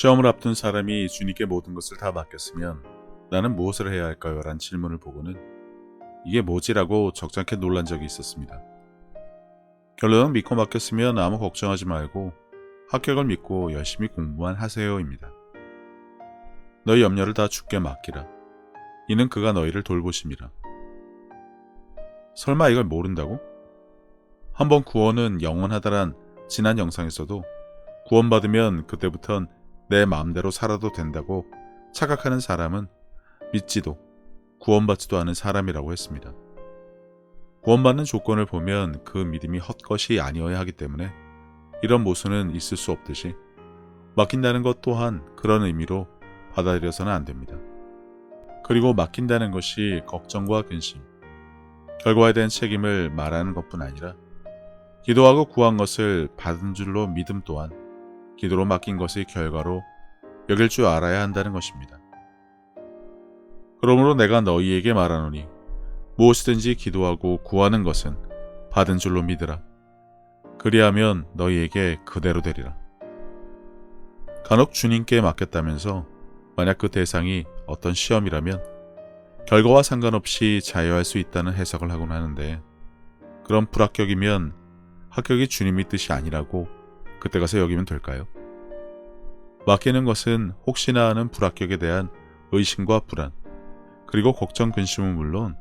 시험을 앞둔 사람이 주님께 모든 것을 다 맡겼으면 나는 무엇을 해야 할까요? 란 질문을 보고는 이게 뭐지라고 적잖게 놀란 적이 있었습니다. 결론은 믿고 맡겼으면 아무 걱정하지 말고 합격을 믿고 열심히 공부만 하세요입니다. 너희 염려를 다 주께 맡기라. 이는 그가 너희를 돌보심이라. 설마 이걸 모른다고? 한번 구원은 영원하다란 지난 영상에서도 구원받으면 그때부턴 내 마음대로 살아도 된다고 착각하는 사람은 믿지도 구원받지도 않은 사람이라고 했습니다. 구원받는 조건을 보면 그 믿음이 헛것이 아니어야 하기 때문에 이런 모순은 있을 수 없듯이 맡긴다는 것 또한 그런 의미로 받아들여서는 안 됩니다. 그리고 맡긴다는 것이 걱정과 근심, 결과에 대한 책임을 말하는 것뿐 아니라 기도하고 구한 것을 받은 줄로 믿음 또한 기도로 맡긴 것의 결과로 여길 줄 알아야 한다는 것입니다. 그러므로 내가 너희에게 말하노니 무엇이든지 기도하고 구하는 것은 받은 줄로 믿으라. 그리하면 너희에게 그대로 되리라. 간혹 주님께 맡겼다면서 만약 그 대상이 어떤 시험이라면 결과와 상관없이 자유할 수 있다는 해석을 하곤 하는데 그런 불합격이면 합격이 주님의 뜻이 아니라고 그때 가서 여기면 될까요? 맡기는 것은 혹시나 하는 불합격에 대한 의심과 불안, 그리고 걱정, 근심은 물론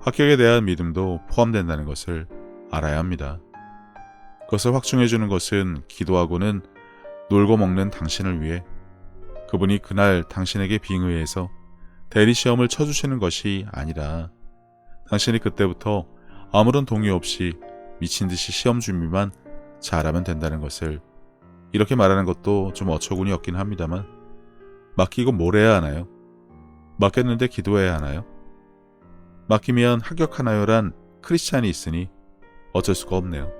합격에 대한 믿음도 포함된다는 것을 알아야 합니다. 그것을 확증해주는 것은 기도하고는 놀고 먹는 당신을 위해 그분이 그날 당신에게 빙의해서 대리 시험을 쳐주시는 것이 아니라 당신이 그때부터 아무런 동의 없이 미친 듯이 시험 준비만 잘하면 된다는 것을 이렇게 말하는 것도 좀 어처구니 없긴 합니다만 맡기고 뭘 해야 하나요? 맡겼는데 기도해야 하나요? 맡기면 합격하나요란 크리스찬이 있으니 어쩔 수가 없네요.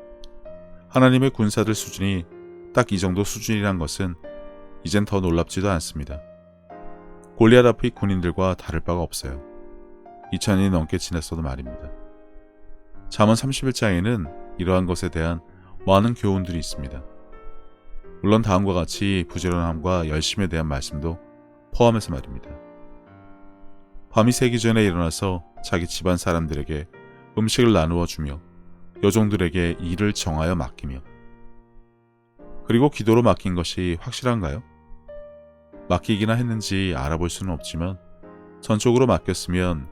하나님의 군사들 수준이 딱 이 정도 수준이란 것은 이젠 더 놀랍지도 않습니다. 골리앗 앞의 군인들과 다를 바가 없어요. 2000년이 넘게 지났어도 말입니다. 잠언 31장에는 이러한 것에 대한 많은 교훈들이 있습니다. 물론 다음과 같이 부지런함과 열심에 대한 말씀도 포함해서 말입니다. 밤이 새기 전에 일어나서 자기 집안 사람들에게 음식을 나누어 주며 여종들에게 일을 정하여 맡기며 그리고 기도로 맡긴 것이 확실한가요? 맡기기나 했는지 알아볼 수는 없지만 전적으로 맡겼으면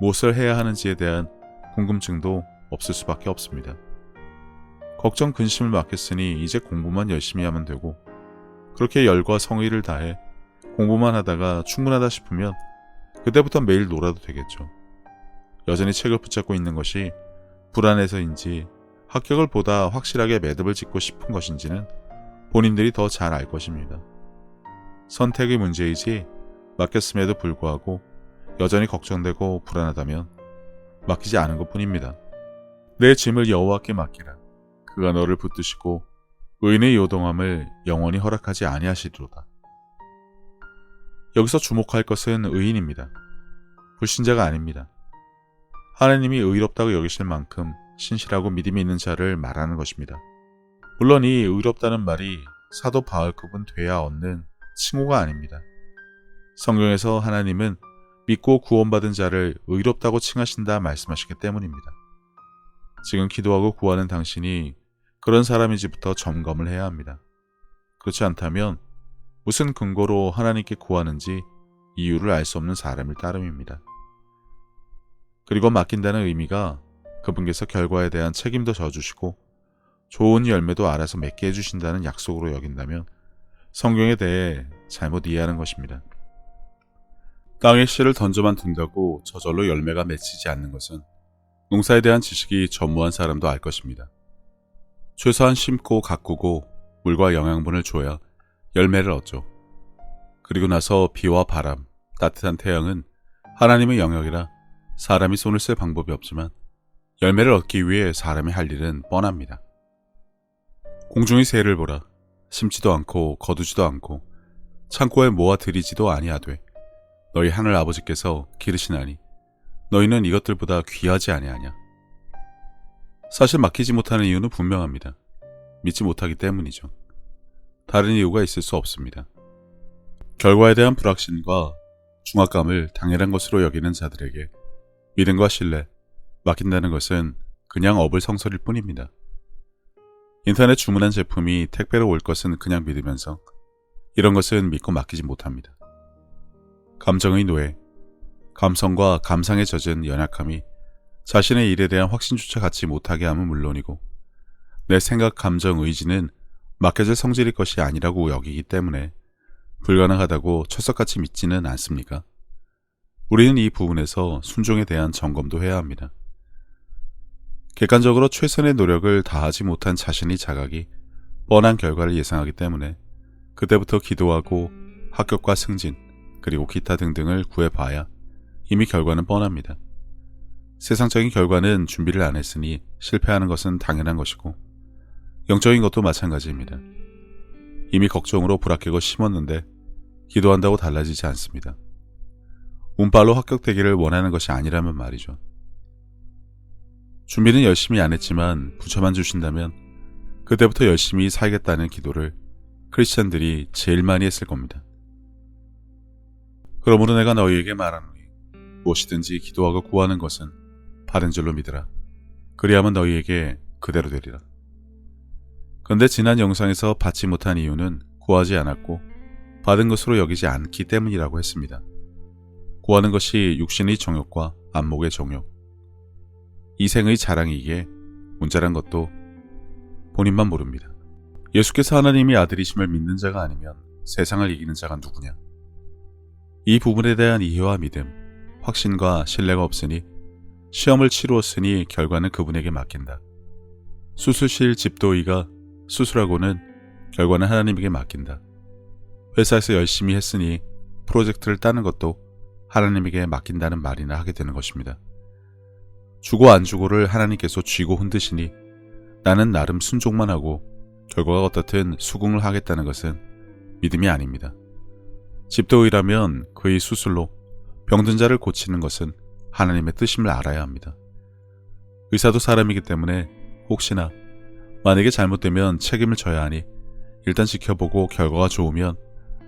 무엇을 해야 하는지에 대한 궁금증도 없을 수밖에 없습니다. 걱정 근심을 맡겼으니 이제 공부만 열심히 하면 되고 그렇게 열과 성의를 다해 공부만 하다가 충분하다 싶으면 그때부터 매일 놀아도 되겠죠. 여전히 책을 붙잡고 있는 것이 불안해서인지 합격을 보다 확실하게 매듭을 짓고 싶은 것인지는 본인들이 더 잘 알 것입니다. 선택의 문제이지 맡겼음에도 불구하고 여전히 걱정되고 불안하다면 맡기지 않은 것 뿐입니다. 내 짐을 여호와께 맡기라. 그가 너를 붙드시고 의인의 요동함을 영원히 허락하지 아니하시리로다. 여기서 주목할 것은 의인입니다. 불신자가 아닙니다. 하나님이 의롭다고 여기실 만큼 신실하고 믿음이 있는 자를 말하는 것입니다. 물론 이 의롭다는 말이 사도 바울급은 돼야 얻는 칭호가 아닙니다. 성경에서 하나님은 믿고 구원받은 자를 의롭다고 칭하신다 말씀하시기 때문입니다. 지금 기도하고 구하는 당신이 그런 사람인지부터 점검을 해야 합니다. 그렇지 않다면 무슨 근거로 하나님께 구하는지 이유를 알 수 없는 사람일 따름입니다. 그리고 맡긴다는 의미가 그분께서 결과에 대한 책임도 져주시고 좋은 열매도 알아서 맺게 해주신다는 약속으로 여긴다면 성경에 대해 잘못 이해하는 것입니다. 땅에 씨를 던져만 둔다고 저절로 열매가 맺히지 않는 것은 농사에 대한 지식이 전무한 사람도 알 것입니다. 최소한 심고 가꾸고 물과 영양분을 줘야 열매를 얻죠. 그리고 나서 비와 바람, 따뜻한 태양은 하나님의 영역이라 사람이 손을 쓸 방법이 없지만 열매를 얻기 위해 사람이 할 일은 뻔합니다. 공중의 새를 보라. 심지도 않고 거두지도 않고 창고에 모아 들이지도 아니하되 너희 하늘 아버지께서 기르시나니 너희는 이것들보다 귀하지 아니하냐. 사실 맡기지 못하는 이유는 분명합니다. 믿지 못하기 때문이죠. 다른 이유가 있을 수 없습니다. 결과에 대한 불확신과 중압감을 당연한 것으로 여기는 자들에게 믿음과 신뢰, 맡긴다는 것은 그냥 업을 성설일 뿐입니다. 인터넷 주문한 제품이 택배로 올 것은 그냥 믿으면서 이런 것은 믿고 맡기지 못합니다. 감정의 노예, 감성과 감상에 젖은 연약함이 자신의 일에 대한 확신조차 갖지 못하게 함은 물론이고 내 생각, 감정, 의지는 맡겨질 성질일 것이 아니라고 여기기 때문에 불가능하다고 철석같이 믿지는 않습니까? 우리는 이 부분에서 순종에 대한 점검도 해야 합니다. 객관적으로 최선의 노력을 다하지 못한 자신의 자각이 뻔한 결과를 예상하기 때문에 그때부터 기도하고 합격과 승진 그리고 기타 등등을 구해봐야 이미 결과는 뻔합니다. 세상적인 결과는 준비를 안 했으니 실패하는 것은 당연한 것이고 영적인 것도 마찬가지입니다. 이미 걱정으로 불합격을 심었는데 기도한다고 달라지지 않습니다. 운빨로 합격되기를 원하는 것이 아니라면 말이죠. 준비는 열심히 안 했지만 부처만 주신다면 그때부터 열심히 살겠다는 기도를 크리스천들이 제일 많이 했을 겁니다. 그러므로 내가 너희에게 말하노니 무엇이든지 기도하고 구하는 것은 받은 줄로 믿으라. 그리하면 너희에게 그대로 되리라. 그런데 지난 영상에서 받지 못한 이유는 구하지 않았고 받은 것으로 여기지 않기 때문이라고 했습니다. 구하는 것이 육신의 정욕과 안목의 정욕, 이생의 자랑이기에 문자란 것도 본인만 모릅니다. 예수께서 하나님이 아들이심을 믿는 자가 아니면 세상을 이기는 자가 누구냐? 이 부분에 대한 이해와 믿음, 확신과 신뢰가 없으니 시험을 치루었으니 결과는 그분에게 맡긴다. 수술실 집도의가 수술하고는 결과는 하나님에게 맡긴다. 회사에서 열심히 했으니 프로젝트를 따는 것도 하나님에게 맡긴다는 말이나 하게 되는 것입니다. 주고 안 주고를 하나님께서 쥐고 흔드시니 나는 나름 순종만 하고 결과가 어떻든 수긍을 하겠다는 것은 믿음이 아닙니다. 집도의라면 그의 수술로 병든 자를 고치는 것은 하나님의 뜻임을 알아야 합니다. 의사도 사람이기 때문에 혹시나 만약에 잘못되면 책임을 져야 하니 일단 지켜보고 결과가 좋으면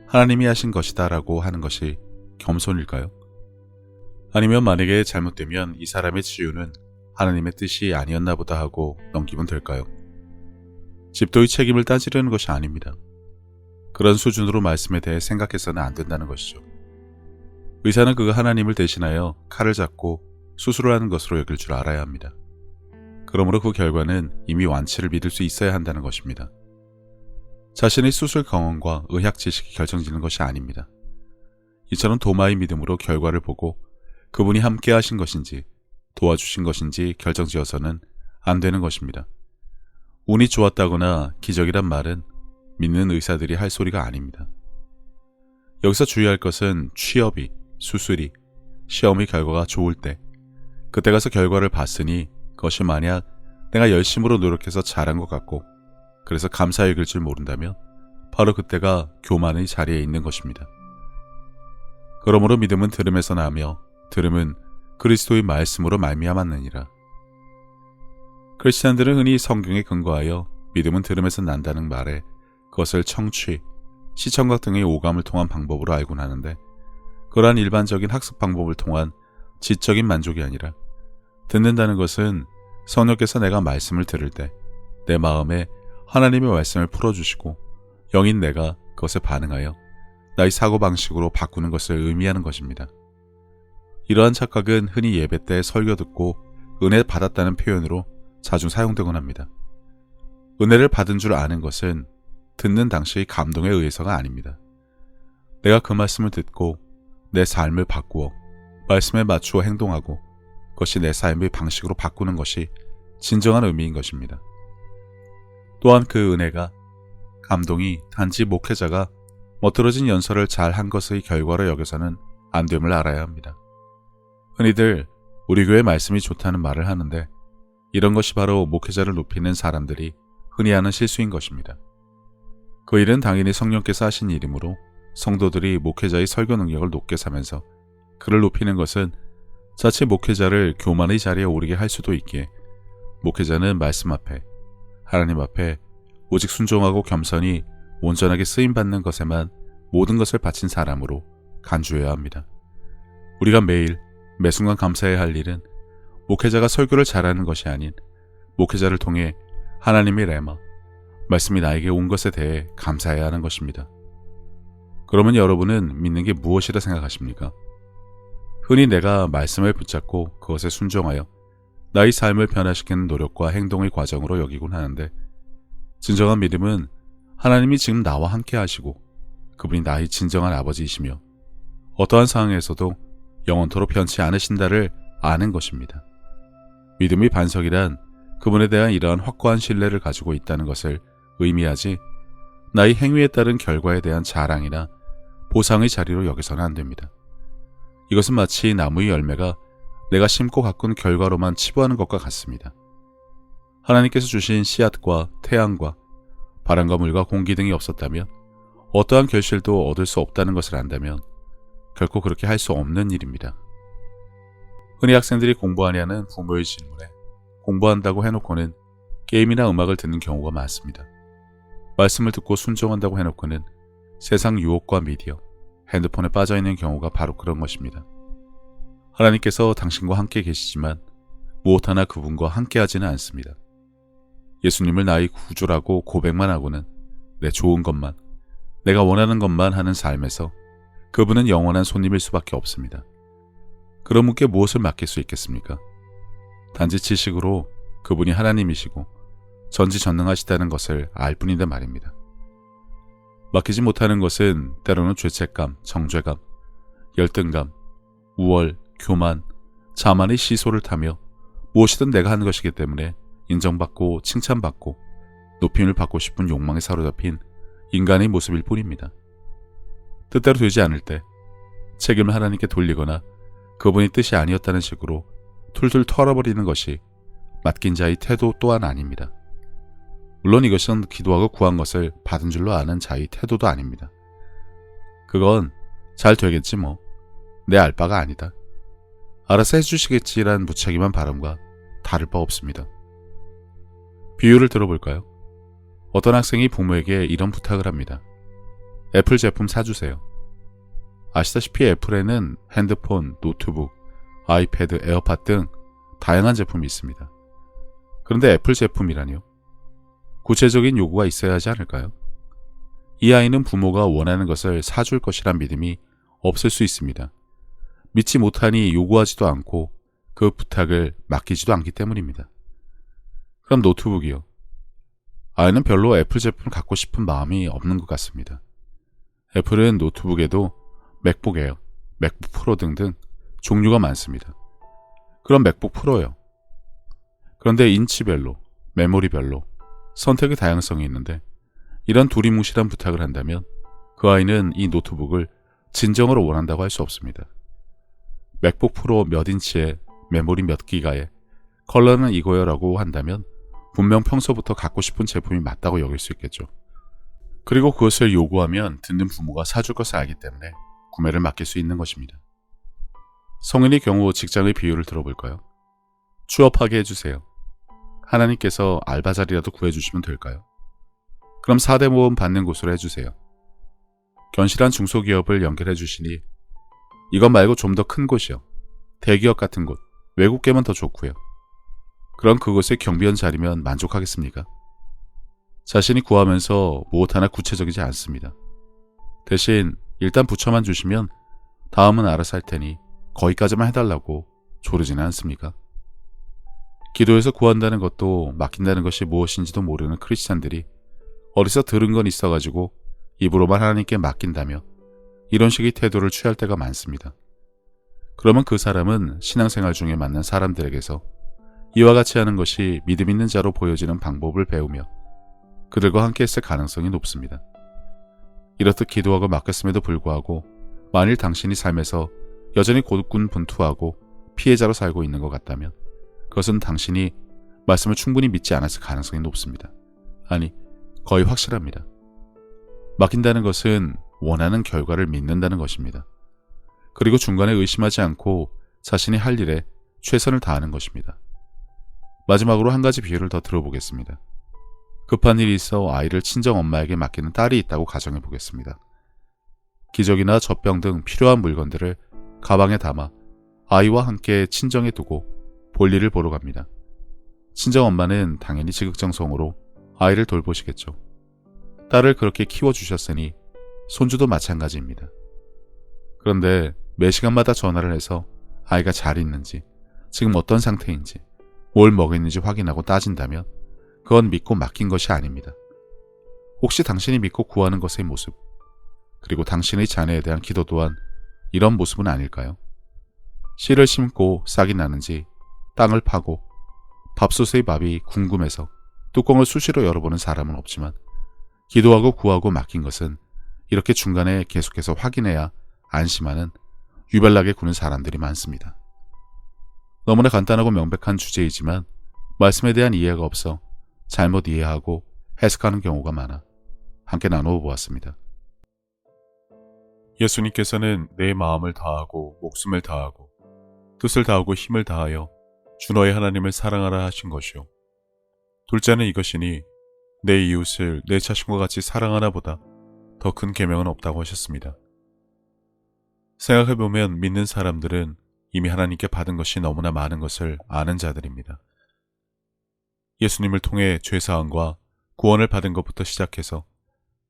하나님이 하신 것이다 라고 하는 것이 겸손일까요? 아니면 만약에 잘못되면 이 사람의 치유는 하나님의 뜻이 아니었나 보다 하고 넘기면 될까요? 집도의 책임을 따지려는 것이 아닙니다. 그런 수준으로 말씀에 대해 생각해서는 안 된다는 것이죠. 의사는 그가 하나님을 대신하여 칼을 잡고 수술을 하는 것으로 여길 줄 알아야 합니다. 그러므로 그 결과는 이미 완치를 믿을 수 있어야 한다는 것입니다. 자신의 수술 경험과 의학 지식이 결정지는 것이 아닙니다. 이처럼 도마의 믿음으로 결과를 보고 그분이 함께 하신 것인지 도와주신 것인지 결정지어서는 안 되는 것입니다. 운이 좋았다거나 기적이란 말은 믿는 의사들이 할 소리가 아닙니다. 여기서 주의할 것은 취업이, 수술이, 시험의 결과가 좋을 때, 그때 가서 결과를 봤으니 그것이 만약 내가 열심으로 노력해서 잘한 것 같고, 그래서 감사히 여길 줄 모른다면 바로 그때가 교만의 자리에 있는 것입니다. 그러므로 믿음은 들음에서 나며 들음은 그리스도의 말씀으로 말미암았느니라. 크리스천들은 흔히 성경에 근거하여 믿음은 들음에서 난다는 말에 그것을 청취, 시청각 등의 오감을 통한 방법으로 알곤 하는데 그러한 일반적인 학습 방법을 통한 지적인 만족이 아니라 듣는다는 것은 성령께서 내가 말씀을 들을 때 내 마음에 하나님의 말씀을 풀어주시고 영인 내가 그것에 반응하여 나의 사고방식으로 바꾸는 것을 의미하는 것입니다. 이러한 착각은 흔히 예배 때 설교 듣고 은혜 받았다는 표현으로 자주 사용되곤 합니다. 은혜를 받은 줄 아는 것은 듣는 당시의 감동에 의해서가 아닙니다. 내가 그 말씀을 듣고 내 삶을 바꾸어 말씀에 맞추어 행동하고 그것이 내 삶의 방식으로 바꾸는 것이 진정한 의미인 것입니다. 또한 그 은혜가 감동이 단지 목회자가 멋들어진 연설을 잘 한 것의 결과로 여겨서는 안 됨을 알아야 합니다. 흔히들 우리 교회 말씀이 좋다는 말을 하는데 이런 것이 바로 목회자를 높이는 사람들이 흔히 하는 실수인 것입니다. 그 일은 당연히 성령께서 하신 일이므로 성도들이 목회자의 설교 능력을 높게 사면서 그를 높이는 것은 자체 목회자를 교만의 자리에 오르게 할 수도 있기에 목회자는 말씀 앞에 하나님 앞에 오직 순종하고 겸손히 온전하게 쓰임 받는 것에만 모든 것을 바친 사람으로 간주해야 합니다. 우리가 매일 매 순간 감사해야 할 일은 목회자가 설교를 잘하는 것이 아닌 목회자를 통해 하나님의 레마, 말씀이 나에게 온 것에 대해 감사해야 하는 것입니다. 그러면 여러분은 믿는 게 무엇이라 생각하십니까? 흔히 내가 말씀을 붙잡고 그것에 순종하여 나의 삶을 변화시키는 노력과 행동의 과정으로 여기곤 하는데 진정한 믿음은 하나님이 지금 나와 함께 하시고 그분이 나의 진정한 아버지이시며 어떠한 상황에서도 영원토록 변치 않으신다를 아는 것입니다. 믿음의 반석이란 그분에 대한 이러한 확고한 신뢰를 가지고 있다는 것을 의미하지 나의 행위에 따른 결과에 대한 자랑이나 보상의 자리로 여기서는 안 됩니다. 이것은 마치 나무의 열매가 내가 심고 가꾼 결과로만 치부하는 것과 같습니다. 하나님께서 주신 씨앗과 태양과 바람과 물과 공기 등이 없었다면 어떠한 결실도 얻을 수 없다는 것을 안다면 결코 그렇게 할 수 없는 일입니다. 흔히 학생들이 공부하냐는 부모의 질문에 공부한다고 해놓고는 게임이나 음악을 듣는 경우가 많습니다. 말씀을 듣고 순종한다고 해놓고는 세상 유혹과 미디어, 핸드폰에 빠져 있는 경우가 바로 그런 것입니다. 하나님께서 당신과 함께 계시지만 무엇 하나 그분과 함께 하지는 않습니다. 예수님을 나의 구주라고 고백만 하고는 내 좋은 것만, 내가 원하는 것만 하는 삶에서 그분은 영원한 손님일 수밖에 없습니다. 그런 분께 무엇을 맡길 수 있겠습니까? 단지 지식으로 그분이 하나님이시고 전지전능하시다는 것을 알 뿐인데 말입니다. 맡기지 못하는 것은 때로는 죄책감, 정죄감, 열등감, 우월, 교만, 자만의 시소를 타며 무엇이든 내가 하는 것이기 때문에 인정받고 칭찬받고 높임을 받고 싶은 욕망에 사로잡힌 인간의 모습일 뿐입니다. 뜻대로 되지 않을 때 책임을 하나님께 돌리거나 그분이 뜻이 아니었다는 식으로 툴툴 털어버리는 것이 맡긴 자의 태도 또한 아닙니다. 물론 이것은 기도하고 구한 것을 받은 줄로 아는 자의 태도도 아닙니다. 그건 잘 되겠지 뭐. 내 알바가 아니다. 알아서 해주시겠지란 무책임한 발언과 다를 바 없습니다. 비유를 들어볼까요? 어떤 학생이 부모에게 이런 부탁을 합니다. 애플 제품 사주세요. 아시다시피 애플에는 핸드폰, 노트북, 아이패드, 에어팟 등 다양한 제품이 있습니다. 그런데 애플 제품이라니요? 구체적인 요구가 있어야 하지 않을까요? 이 아이는 부모가 원하는 것을 사줄 것이란 믿음이 없을 수 있습니다. 믿지 못하니 요구하지도 않고 그 부탁을 맡기지도 않기 때문입니다. 그럼 노트북이요. 아이는 별로 애플 제품을 갖고 싶은 마음이 없는 것 같습니다. 애플은 노트북에도 맥북 에어, 맥북 프로 등등 종류가 많습니다. 그럼 맥북 프로요. 그런데 인치별로, 메모리별로 선택의 다양성이 있는데 이런 두리뭉실한 부탁을 한다면 그 아이는 이 노트북을 진정으로 원한다고 할 수 없습니다. 맥북 프로 몇 인치에 메모리 몇 기가에 컬러는 이거요라고 한다면 분명 평소부터 갖고 싶은 제품이 맞다고 여길 수 있겠죠. 그리고 그것을 요구하면 듣는 부모가 사줄 것을 알기 때문에 구매를 맡길 수 있는 것입니다. 성인의 경우 직장의 비유를 들어볼까요? 취업하게 해주세요. 하나님께서 알바 자리라도 구해주시면 될까요? 그럼 4대 모험 받는 곳으로 해주세요. 견실한 중소기업을 연결해 주시니 이것 말고 좀 더 큰 곳이요. 대기업 같은 곳, 외국계면 더 좋고요. 그럼 그곳에 경비원 자리면 만족하겠습니까? 자신이 구하면서 무엇 하나 구체적이지 않습니다. 대신 일단 부처만 주시면 다음은 알아서 할 테니 거기까지만 해달라고 조르지는 않습니까? 기도에서 구한다는 것도 맡긴다는 것이 무엇인지도 모르는 크리스찬들이 어디서 들은 건 있어가지고 입으로만 하나님께 맡긴다며 이런 식의 태도를 취할 때가 많습니다. 그러면 그 사람은 신앙생활 중에 만난 사람들에게서 이와 같이 하는 것이 믿음 있는 자로 보여지는 방법을 배우며 그들과 함께 했을 가능성이 높습니다. 이렇듯 기도하고 맡겼음에도 불구하고 만일 당신이 삶에서 여전히 고군 분투하고 피해자로 살고 있는 것 같다면 그것은 당신이 말씀을 충분히 믿지 않았을 가능성이 높습니다. 아니, 거의 확실합니다. 맡긴다는 것은 원하는 결과를 믿는다는 것입니다. 그리고 중간에 의심하지 않고 자신이 할 일에 최선을 다하는 것입니다. 마지막으로 한 가지 비유를 더 들어보겠습니다. 급한 일이 있어 아이를 친정 엄마에게 맡기는 딸이 있다고 가정해 보겠습니다. 기저귀나 젖병 등 필요한 물건들을 가방에 담아 아이와 함께 친정에 두고 볼일을 보러 갑니다. 친정 엄마는 당연히 지극정성으로 아이를 돌보시겠죠. 딸을 그렇게 키워주셨으니 손주도 마찬가지입니다. 그런데 매 시간마다 전화를 해서 아이가 잘 있는지, 지금 어떤 상태인지, 뭘 먹였는지 확인하고 따진다면 그건 믿고 맡긴 것이 아닙니다. 혹시 당신이 믿고 구하는 것의 모습, 그리고 당신의 자녀에 대한 기도 또한 이런 모습은 아닐까요? 씨를 심고 싹이 나는지 땅을 파고 밥솥의 밥이 궁금해서 뚜껑을 수시로 열어보는 사람은 없지만 기도하고 구하고 맡긴 것은 이렇게 중간에 계속해서 확인해야 안심하는 유별나게 구는 사람들이 많습니다. 너무나 간단하고 명백한 주제이지만 말씀에 대한 이해가 없어 잘못 이해하고 해석하는 경우가 많아 함께 나누어 보았습니다. 예수님께서는 내 마음을 다하고 목숨을 다하고 뜻을 다하고 힘을 다하여 주 너의 하나님을 사랑하라 하신 것이요. 둘째는 이것이니 내 이웃을 내 자신과 같이 사랑하나 보다 더 큰 계명은 없다고 하셨습니다. 생각해보면 믿는 사람들은 이미 하나님께 받은 것이 너무나 많은 것을 아는 자들입니다. 예수님을 통해 죄사함과 구원을 받은 것부터 시작해서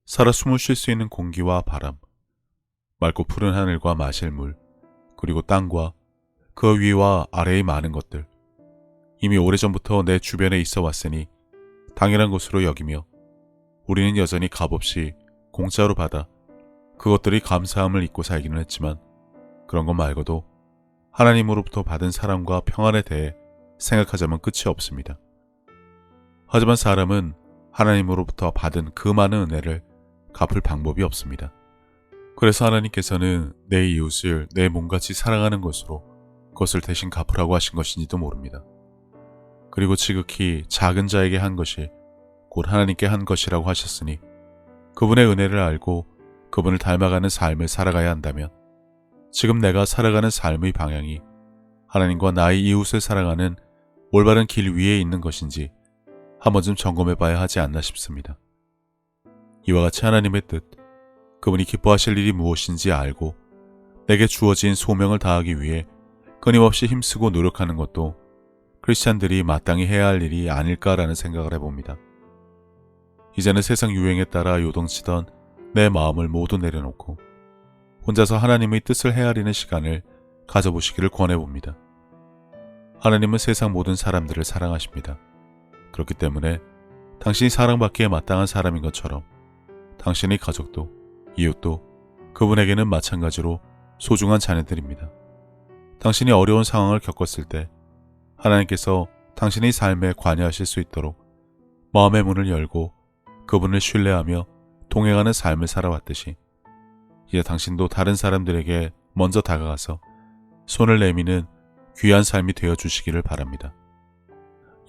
살아 숨을 쉴 수 있는 공기와 바람, 맑고 푸른 하늘과 마실 물, 그리고 땅과 그 위와 아래의 많은 것들, 이미 오래전부터 내 주변에 있어 왔으니 당연한 것으로 여기며 우리는 여전히 값없이 공짜로 받아 그것들이 감사함을 잊고 살기는 했지만 그런 것 말고도 하나님으로부터 받은 사랑과 평안에 대해 생각하자면 끝이 없습니다. 하지만 사람은 하나님으로부터 받은 그 많은 은혜를 갚을 방법이 없습니다. 그래서 하나님께서는 내 이웃을 내 몸같이 사랑하는 것으로 그것을 대신 갚으라고 하신 것인지도 모릅니다. 그리고 지극히 작은 자에게 한 것이 곧 하나님께 한 것이라고 하셨으니 그분의 은혜를 알고 그분을 닮아가는 삶을 살아가야 한다면 지금 내가 살아가는 삶의 방향이 하나님과 나의 이웃을 사랑하는 올바른 길 위에 있는 것인지 한 번쯤 점검해 봐야 하지 않나 싶습니다. 이와 같이 하나님의 뜻, 그분이 기뻐하실 일이 무엇인지 알고 내게 주어진 소명을 다하기 위해 끊임없이 힘쓰고 노력하는 것도 크리스찬들이 마땅히 해야 할 일이 아닐까라는 생각을 해봅니다. 이제는 세상 유행에 따라 요동치던 내 마음을 모두 내려놓고 혼자서 하나님의 뜻을 헤아리는 시간을 가져보시기를 권해봅니다. 하나님은 세상 모든 사람들을 사랑하십니다. 그렇기 때문에 당신이 사랑받기에 마땅한 사람인 것처럼 당신의 가족도 이웃도 그분에게는 마찬가지로 소중한 자녀들입니다. 당신이 어려운 상황을 겪었을 때 하나님께서 당신의 삶에 관여하실 수 있도록 마음의 문을 열고 그분을 신뢰하며 동행하는 삶을 살아왔듯이 이제 당신도 다른 사람들에게 먼저 다가가서 손을 내미는 귀한 삶이 되어 주시기를 바랍니다.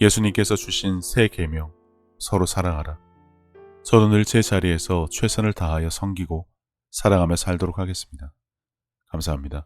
예수님께서 주신 새 계명 서로 사랑하라. 저도 늘 제 자리에서 최선을 다하여 섬기고 사랑하며 살도록 하겠습니다. 감사합니다.